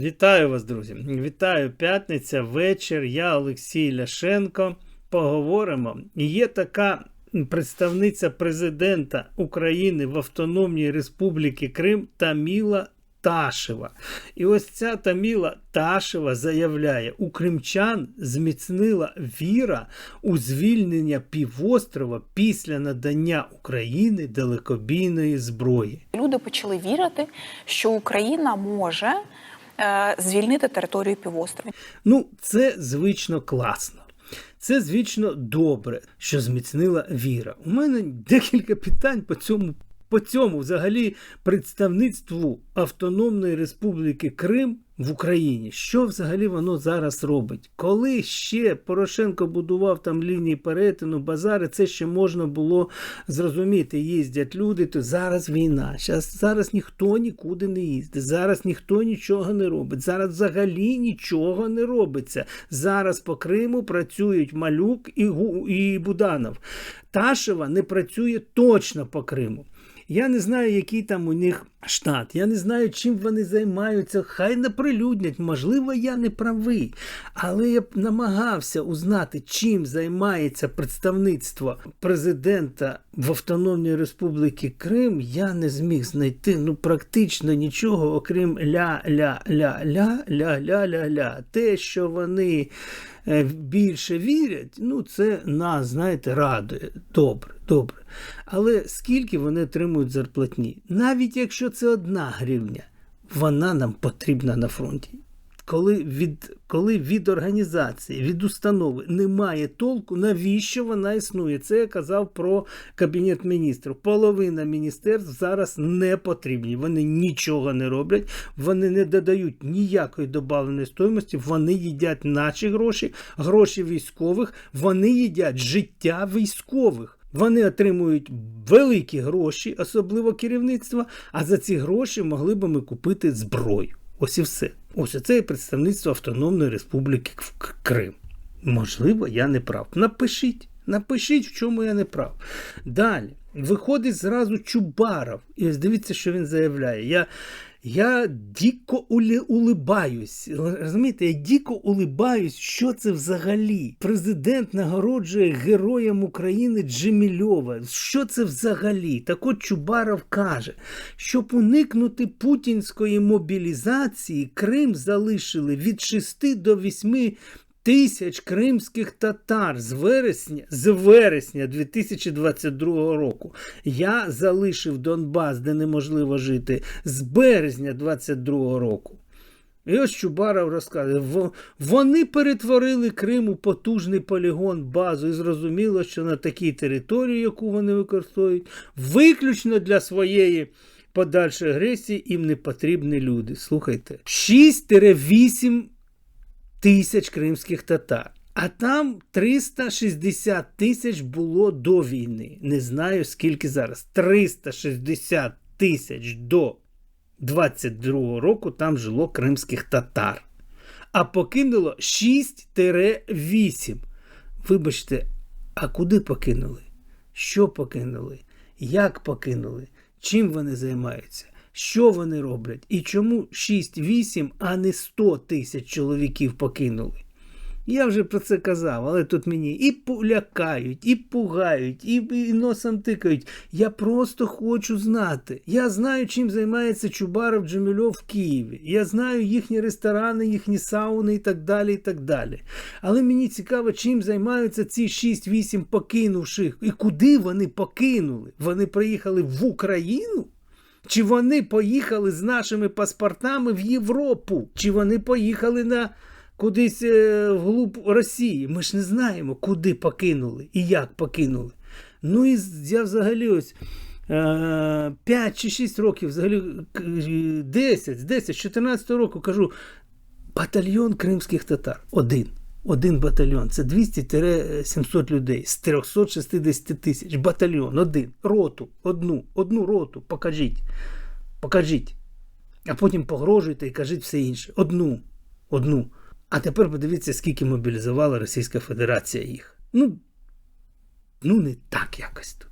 Вітаю вас, друзі! Вітаю п'ятниця, вечір. Я Олексій Ляшенко. Поговоримо. Є така представниця президента України в Автономній Республіки Крим Таміла Ташева. І ось ця Таміла Ташева заявляє, у кримчан зміцнила віра у звільнення півострова після надання України далекобійної зброї. Люди почали вірити, що Україна може звільнити територію півострова. Ну, це звично класно. Це, звично, добре, що зміцнила віра. У мене декілька питань по цьому, по цьому взагалі представництву Автономної Республіки Крим в Україні. Що взагалі воно зараз робить? Коли ще Порошенко будував там лінії перетину, базари, це ще можна було зрозуміти. Їздять люди, то зараз війна. Зараз, зараз ніхто нікуди не їздить. Зараз ніхто нічого не робить. Зараз взагалі нічого не робиться. Зараз по Криму працюють Малюк і, і Буданов. Ташева не працює точно по Криму. Я не знаю, який там у них штат. Я не знаю, чим вони займаються. Хай не прилюднять, можливо, я не правий. Але я б намагався узнати, чим займається представництво президента в Автономній Республіки Крим. Я не зміг знайти ну практично нічого, окрім ля-ля-ля-ля-ля-ля-ля-ля. Те, що вони більше вірять, ну це нас, знаєте, радує. Добре, добре. Але скільки вони отримують зарплатні? Навіть якщо це одна гривня, вона нам потрібна на фронті. Коли від, коли від організації, від установи немає толку, навіщо вона існує? Це я казав про Кабінет міністрів. Половина міністерств зараз не потрібні. Вони нічого не роблять, вони не додають ніякої добавленої стоїмості, вони їдять наші гроші, гроші військових, вони їдять життя військових. Вони отримують великі гроші, особливо керівництво, а за ці гроші могли б ми купити зброю. Ось і все. Ось це і представництво Автономної Республіки Крим. Можливо, я не прав. Напишіть, напишіть, в чому я не прав. Далі. Виходить зразу Чубаров. І ось дивіться, що він заявляє. Я, я діко улибаюсь. Розумієте, я діко улибаюсь, що це взагалі. Президент нагороджує героям України Джемільова. Що це взагалі? Так от Чубаров каже, щоб уникнути путінської мобілізації, Крим залишили від 6 до 8 тисяч кримських татар з вересня, з вересня 2022 року. Я залишив Донбас, де неможливо жити, з березня 2022 року. І ось Чубаров розказує, вони перетворили Крим у потужний полігон, базу, і зрозуміло, що на такій території, яку вони використовують, виключно для своєї подальшої агресії їм не потрібні люди. Слухайте, 6-8 тисяч кримських татар. А там 360 тисяч було до війни. Не знаю скільки зараз. 360 тисяч до 22 року там жило кримських татар. А покинуло 6-8. Вибачте, а куди покинули? Що покинули? Як покинули? Чим вони займаються? Що вони роблять? І чому 6-8, а не 100 тисяч чоловіків покинули? Я вже про це казав, але тут мені і полякають, і пугають, і, і носом тикають. Я просто хочу знати. Я знаю, чим займається Чубаров Джемельов в Києві. Я знаю їхні ресторани, їхні сауни і так далі. і так далі. Але мені цікаво, чим займаються ці 6-8 покинувших. І куди вони покинули? Вони приїхали в Україну? Чи вони поїхали з нашими паспортами в Європу? Чи вони поїхали на кудись е, вглуб Росії? Ми ж не знаємо, куди покинули і як покинули. Ну і я взагалі ось. 5 чи 6 років, взагалі 10, з 10, з 14 року кажу, батальйон кримських татар. Один. Один батальйон. Це 200-700 людей з 360 тисяч. Батальйон, один. Роту, одну, одну роту. Покажіть. Покажіть. А потім погрожуйте і кажіть все інше. Одну. Одну. А тепер подивіться, скільки мобілізувала Російська Федерація їх. Ну, ну не так якось тут.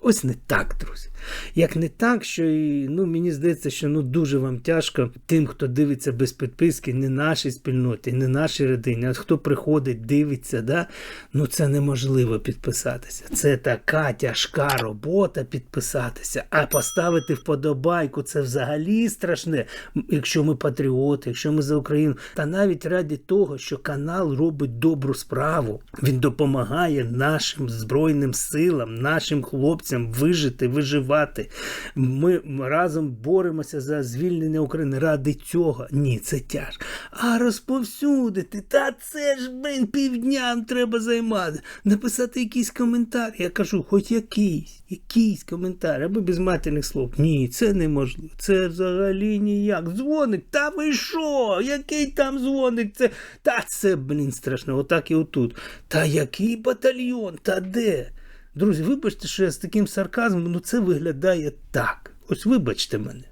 Ось не так, друзі. Як не так, що і, ну, мені здається, що ну, дуже вам тяжко тим, хто дивиться без підписки, не нашій спільноті, не нашій родині, а хто приходить, дивиться, да? ну це неможливо підписатися. Це така тяжка робота підписатися. А поставити вподобайку це взагалі страшне, якщо ми патріоти, якщо ми за Україну. Та навіть раді того, що канал робить добру справу, він допомагає нашим збройним силам, нашим хлопцям вижити, виживати. Ми разом боремося за звільнення України ради цього. Ні, це тяжко. А розповсюдити, та це ж блин, півдня треба займати. Написати якийсь коментар. Я кажу, хоч якийсь, якийсь коментар, або без матерних слов. Ні, це неможливо. Це взагалі ніяк. Дзвоник, та ви що? Який там дзвоник? Це та це, блін, страшно. Отак і отут. Та який батальйон? Та де? Друзі, вибачте, що я з таким сарказмом, ну це виглядає так. Ось вибачте мене.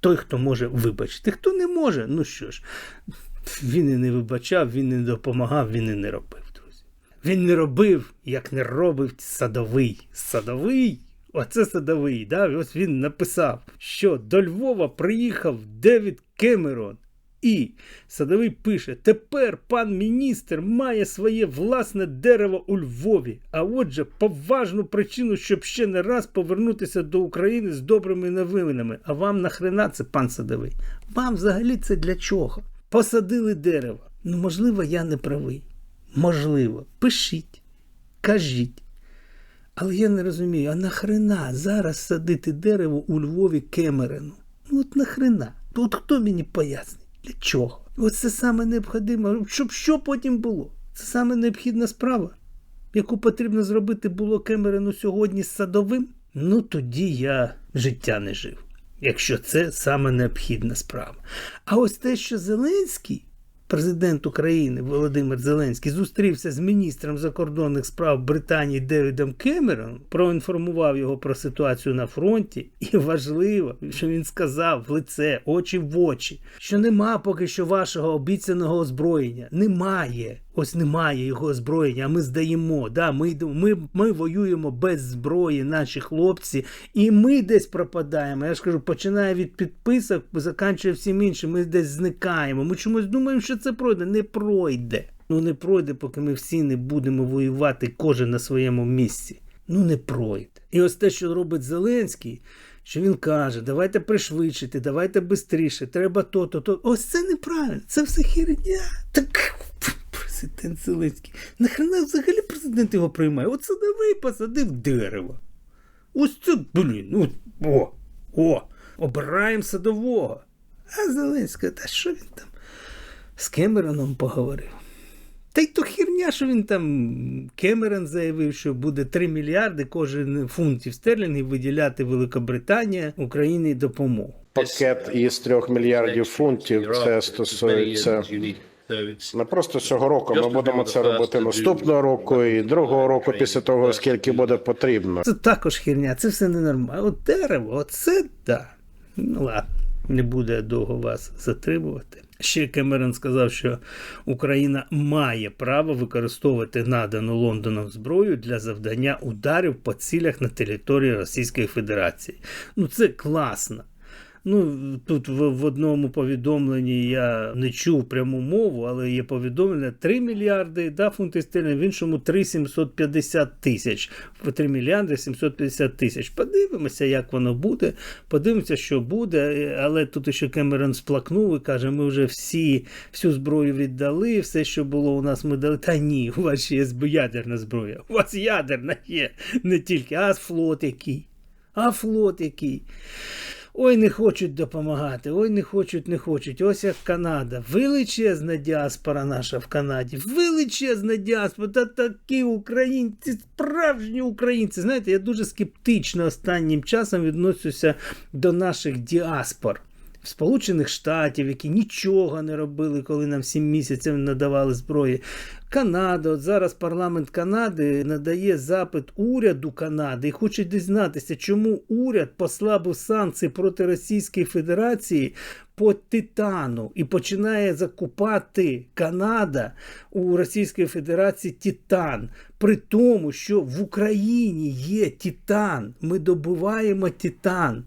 Той, хто може вибачити, хто не може, ну що ж, він і не вибачав, він і не допомагав, він і не робив, друзі. Він не робив, як не робив садовий. Садовий, оце садовий. Да? Ось він написав, що до Львова приїхав Девід Кемерон. І садовий пише: тепер пан міністр має своє власне дерево у Львові. А отже, поважну причину, щоб ще не раз повернутися до України з добрими новинами. А вам нахрена це, пан садовий? Вам взагалі це для чого? Посадили дерево. Ну, можливо, я не правий. Можливо, пишіть, кажіть. Але я не розумію, а нахрена зараз садити дерево у Львові Кемерену? Ну от нахрена? От хто мені пояснить? Для чого? Ось це саме необхідне, щоб що потім було? Це саме необхідна справа, яку потрібно зробити було Кемерену сьогодні з садовим. Ну тоді я життя не жив, якщо це саме необхідна справа. А ось те, що Зеленський, президент України Володимир Зеленський, зустрівся з міністром закордонних справ Британії Девідом Кемероном, проінформував його про ситуацію на фронті, і важливо, що він сказав в лице, очі в очі, що нема поки що вашого обіцяного озброєння. Немає. Ось немає його озброєння, а ми здаємо. Да, ми, ми, ми воюємо без зброї, наші хлопці, і ми десь пропадаємо. Я ж кажу, починає від підписок, заканчує всім іншим. Ми десь зникаємо. Ми чомусь думаємо, що це пройде. Не пройде. Ну не пройде, поки ми всі не будемо воювати кожен на своєму місці. Ну не пройде. І ось те, що робить Зеленський, що він каже, давайте пришвидшити, давайте швидше, треба то, то, то. Ось це неправильно, це все херня. Так президент Зеленський. Нахрена взагалі президент його приймає? От садовий посадив дерево. Ось це, блін, от, о, о, обираємо садового. А Зеленський, та що він там з Кемероном поговорив? Та й то херня, що він там Кемерон заявив, що буде 3 мільярди кожен фунтів стерлінгів виділяти Великобританія Україні допомогу. Пакет із трьох мільярдів фунтів. Це стосується не просто цього року. Ми будемо це робити наступного року і другого року після того, скільки буде потрібно. Це також херня, це все ненормально. От дерево, оце так. Ну ладно, не буде довго вас затримувати. Ще Кемерон сказав, що Україна має право використовувати надану Лондоном зброю для завдання ударів по цілях на території Російської Федерації. Ну це класно. Ну, тут в, в одному повідомленні я не чув пряму мову, але є повідомлення 3 мільярди да, фунтів стерлінгів, в іншому 3 750 тисяч. 3 мільярди 750 тисяч. Подивимося, як воно буде. Подивимося, що буде. Але тут ще Кемерон сплакнув і каже: ми вже всі, всю зброю віддали, все, що було у нас, ми дали. Та ні, у вас є ядерна зброя. У вас ядерна є не тільки, а флот який. А флот який. Ой, не хочуть допомагати, ой, не хочуть, не хочуть. Ось як Канада. Величезна діаспора наша в Канаді. Величезна діаспора. Та такі українці, справжні українці. Знаєте, я дуже скептично останнім часом відношуся до наших діаспор. Сполучених Штатів, які нічого не робили, коли нам 7 місяців надавали зброї. Канада, от зараз парламент Канади надає запит уряду Канади і хоче дізнатися, чому уряд послабив санкції проти Російської Федерації по титану і починає закупати Канада у Російської Федерації титан. При тому, що в Україні є титан. Ми добуваємо титан.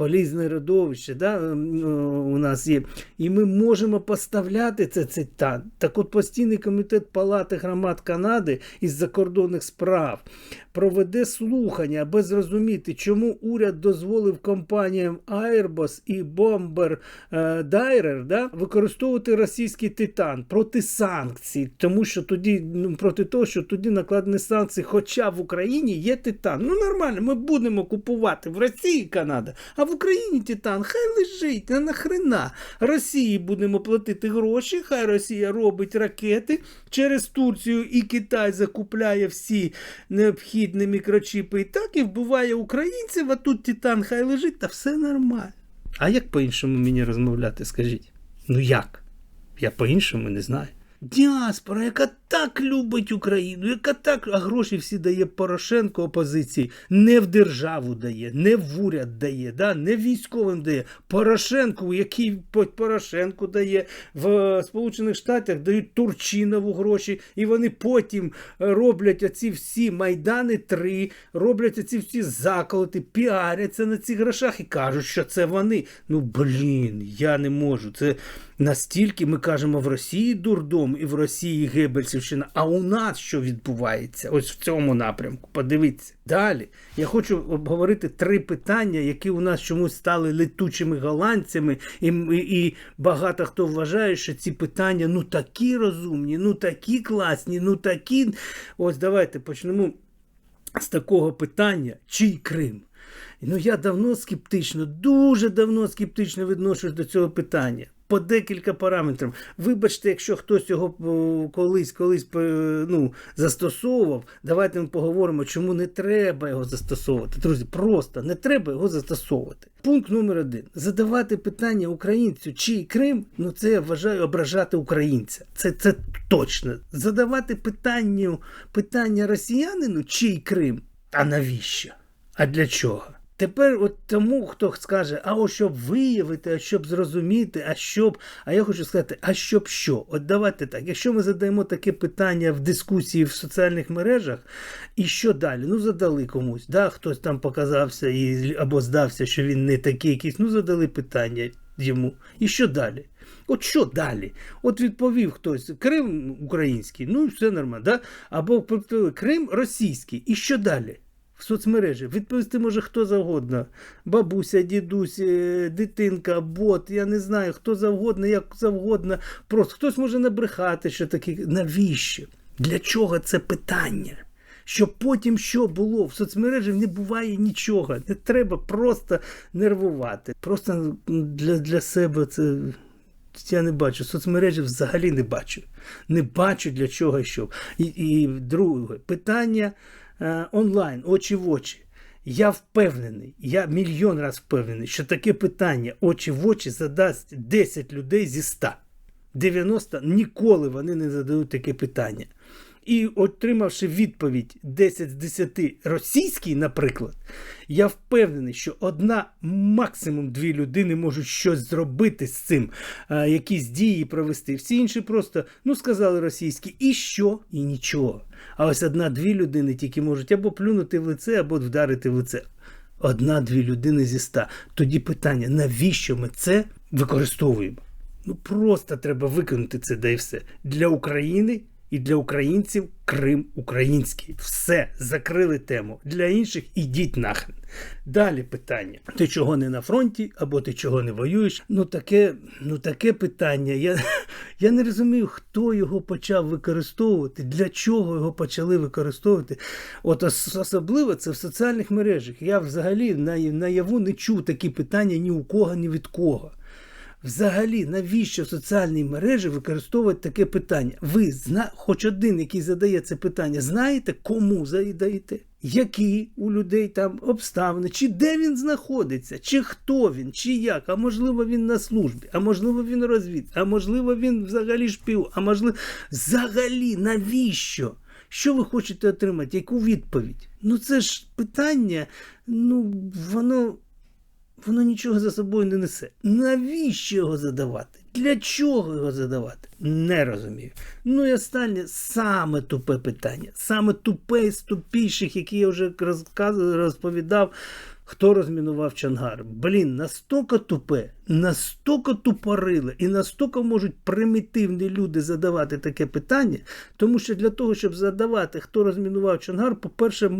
Полізне родовище, да, у нас є. І ми можемо поставляти це титан. Так от постійний комітет Палати громад Канади із закордонних справ проведе слухання, аби зрозуміти, чому уряд дозволив компаніям Airbus і Bomber е, Dairer да, використовувати російський титан проти санкцій, тому що тоді ну, проти того, що тоді накладені санкції, хоча в Україні є титан. Ну нормально, ми будемо купувати в Росії Канада, а в Україні титан хай лежить, а нахрена. Росії будемо платити гроші, хай Росія робить ракети через Турцію і Китай закупляє всі необхідні мікрочіпи. І так і вбиває українців, а тут титан хай лежить, та все нормально. А як по-іншому мені розмовляти, скажіть? Ну як? Я по-іншому не знаю. Діаспора, яка так любить Україну, яка так, а гроші всі дає Порошенко опозиції, не в державу дає, не в уряд дає, да? не військовим дає. Порошенку, який Порошенку дає в Сполучених Штатах, дають Турчинову гроші, і вони потім е, роблять оці всі Майдани 3, роблять оці всі заколоти, піаряться на цих грошах і кажуть, що це вони. Ну блін, я не можу. Це настільки ми кажемо в Росії дурдом і в Росії Гебельсівщина. А у нас що відбувається? Ось в цьому напрямку. Подивіться. Далі я хочу обговорити три питання, які у нас чомусь стали летучими голландцями, і, і, і багато хто вважає, що ці питання ну такі розумні, ну такі класні, ну такі. Ось давайте почнемо з такого питання, чий Крим? Ну я давно скептично, дуже давно скептично відношусь до цього питання. По декілька параметрів. Вибачте, якщо хтось його колись колись е, ну, застосовував, давайте ми поговоримо, чому не треба його застосовувати. Друзі, просто не треба його застосовувати. Пункт номер один: задавати питання українцю, чий Крим, ну це я вважаю ображати українця. Це, це точно. Задавати питання, питання росіянину, чий Крим, а навіщо? А для чого? Тепер от тому, хто скаже, а ось щоб виявити, а щоб зрозуміти, а щоб. А я хочу сказати, а щоб що? От давайте так. Якщо ми задаємо таке питання в дискусії в соціальних мережах, і що далі? Ну, задали комусь, да? хтось там показався і, або здався, що він не такий якийсь, ну задали питання йому. І що далі? От що далі? От відповів хтось Крим український, ну все нормально, да? або Крим російський. І що далі? В соцмережі відповісти може хто завгодно. Бабуся, дідусь, е, дитинка, бот, я не знаю, хто завгодно, як завгодно. Просто хтось може набрехати, що таке. Навіщо? Для чого це питання? Щоб потім що було в соцмережі не буває нічого. Не треба просто нервувати. Просто для, для себе це. Я не бачу, соцмережі взагалі не бачу. Не бачу для чого і що. І, і друге питання онлайн, очі в очі. Я впевнений, я мільйон раз впевнений, що таке питання очі в очі задасть 10 людей зі 100. 90 ніколи вони не задають таке питання. І отримавши відповідь 10 з 10 російський, наприклад, я впевнений, що одна, максимум дві людини можуть щось зробити з цим, а, якісь дії провести. Всі інші просто ну сказали російські, і що, і нічого. А ось одна-дві людини тільки можуть або плюнути в лице, або вдарити в лице. Одна-дві людини зі ста. Тоді питання, навіщо ми це використовуємо? Ну просто треба виконати це, да і все. Для України і для українців Крим український. Все, закрили тему. Для інших ідіть нахрен. Далі питання: ти чого не на фронті, або ти чого не воюєш? Ну таке, ну таке питання. Я, я не розумію, хто його почав використовувати, для чого його почали використовувати. От особливо це в соціальних мережах. Я взагалі на- наяву не чув такі питання ні у кого, ні від кого. Взагалі, навіщо в соціальній мережі використовувати таке питання? Ви зна... хоч один, який задає це питання, знаєте, кому задаєте? які у людей там обставини, чи де він знаходиться, чи хто він, чи як, а можливо він на службі, а можливо він розвід, а можливо він взагалі шпіон, а можливо, взагалі навіщо? Що ви хочете отримати? Яку відповідь? Ну це ж питання, ну воно, воно нічого за собою не несе. Навіщо його задавати? Для чого його задавати? Не розумію. Ну і останнє саме тупе питання, саме тупе з тупіших, які я вже розповідав. Хто розмінував Чангар? Блін, настільки тупе, настільки тупориле і настільки можуть примітивні люди задавати таке питання, тому що для того, щоб задавати, хто розмінував Чангар, по-перше,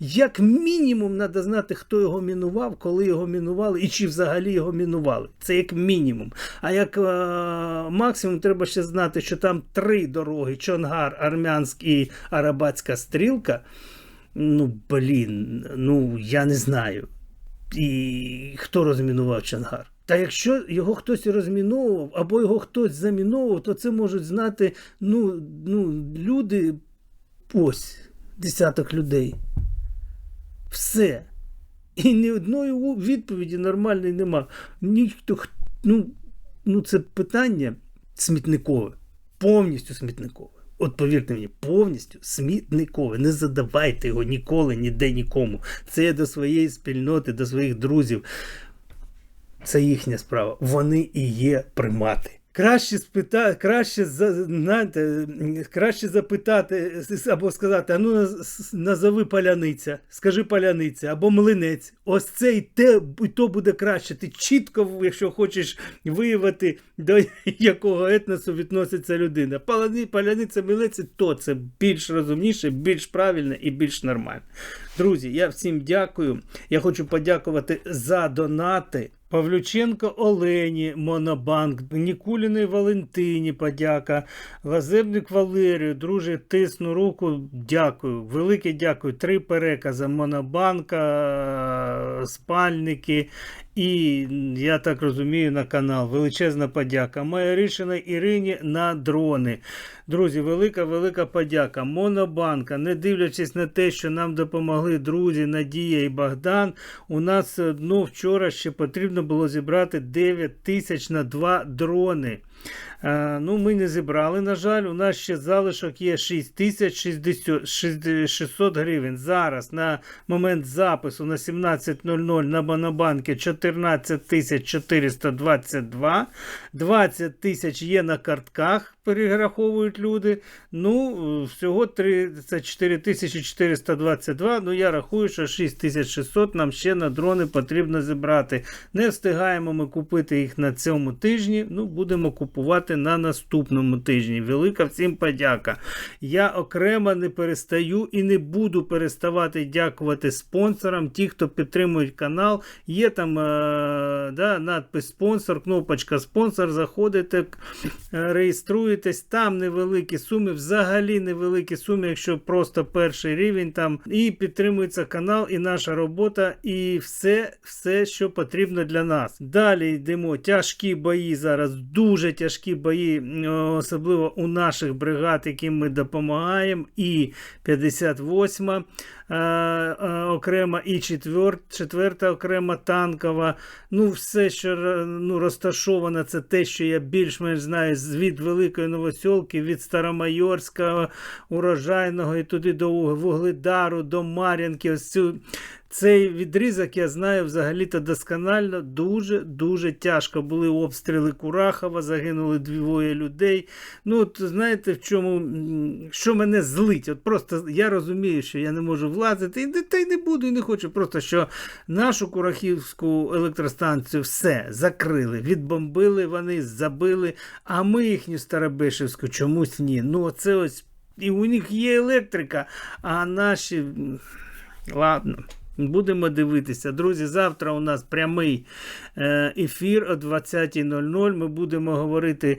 як мінімум треба знати, хто його мінував, коли його мінували і чи взагалі його мінували. Це як мінімум. А як е- максимум треба ще знати, що там три дороги: Чонгар, Армянськ і Арабатська стрілка. Ну, блін, ну я не знаю. І хто розмінував Чангар? Та якщо його хтось розміновував, або його хтось заміновував, то це можуть знати ну, ну, люди, ось, десяток людей. Все. І ні одної відповіді нормальної нема. Ніхто, ну, ну, це питання смітникове, повністю смітникове. От повірте мені, повністю смітникове. Не задавайте його ніколи, ніде нікому. Це до своєї спільноти, до своїх друзів. Це їхня справа. Вони і є примати. Краще спита... краще, знаєте, краще запитати або сказати: а ну назови паляниця, скажи паляниця або млинець. Ось це і те, і то буде краще. Ти чітко, якщо хочеш виявити, до якого етносу відноситься людина. Паляни, паляниця, млинець, то це більш розумніше, більш правильне і більш нормально. Друзі, я всім дякую. Я хочу подякувати за донати. Павлюченко Олені, Монобанк, Нікуліної Валентині, подяка, Лазебник Валерію, друже, тисну руку, дякую. Велике дякую. Три перекази Монобанка, спальники і, я так розумію, на канал. Величезна подяка. Моя рішена Ірині на дрони. Друзі, велика, велика подяка. Монобанка, не дивлячись на те, що нам допомогли друзі Надія і Богдан, у нас все одно вчора ще потрібно було зібрати 9 тисяч на два дрони. Е, ну, ми не зібрали, на жаль, у нас ще залишок є 6 тисяч 60 600 гривень. Зараз на момент запису на 17.00 на Монобанки 14 тисяч 422. 20 тисяч є на картках, перераховують люди. Ну, всього 34 тисячі 422. Ну, я рахую, що 6600 нам ще на дрони потрібно зібрати. Не встигаємо ми купити їх на цьому тижні. Ну, будемо купувати на наступному тижні. Велика всім подяка. Я окремо не перестаю і не буду переставати дякувати спонсорам, ті, хто підтримують канал. Є там е, да, надпис спонсор, кнопочка спонсор. Заходите, к- е. Там невеликі суми, взагалі невеликі суми, якщо просто перший рівень там. І підтримується канал, і наша робота, і все, все, що потрібно для нас. Далі йдемо. Тяжкі бої зараз, дуже тяжкі бої, особливо у наших бригад, яким ми допомагаємо. І 58 е, е, окрема, і 4, 4 окрема танкова. Ну, все, що ну, розташовано, це те, що я більш-менш знаю від Великої Новосьолки, від Старомайорського, урожайного і туди до Вугледару, до Мар'янки. Ось цю цей відрізок я знаю взагалі-то досконально. Дуже-дуже тяжко були обстріли Курахова, загинули двоє людей. Ну, от знаєте, в чому що мене злить? От просто я розумію, що я не можу влазити, і та й не буду, і не хочу. Просто що нашу Курахівську електростанцію все закрили, відбомбили вони, забили, а ми їхню Старобишевську чомусь ні. Ну, це ось. І у них є електрика, а наші. Ладно. Будемо дивитися. Друзі, завтра у нас прямий е, ефір о 20.00. Ми будемо говорити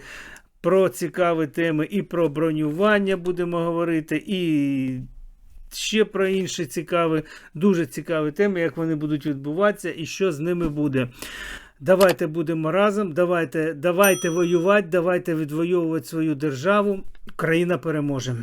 про цікаві теми і про бронювання будемо говорити, і ще про інші цікаві, дуже цікаві теми, як вони будуть відбуватися і що з ними буде. Давайте будемо разом, давайте, давайте воювати, давайте відвоювати свою державу. Країна переможе.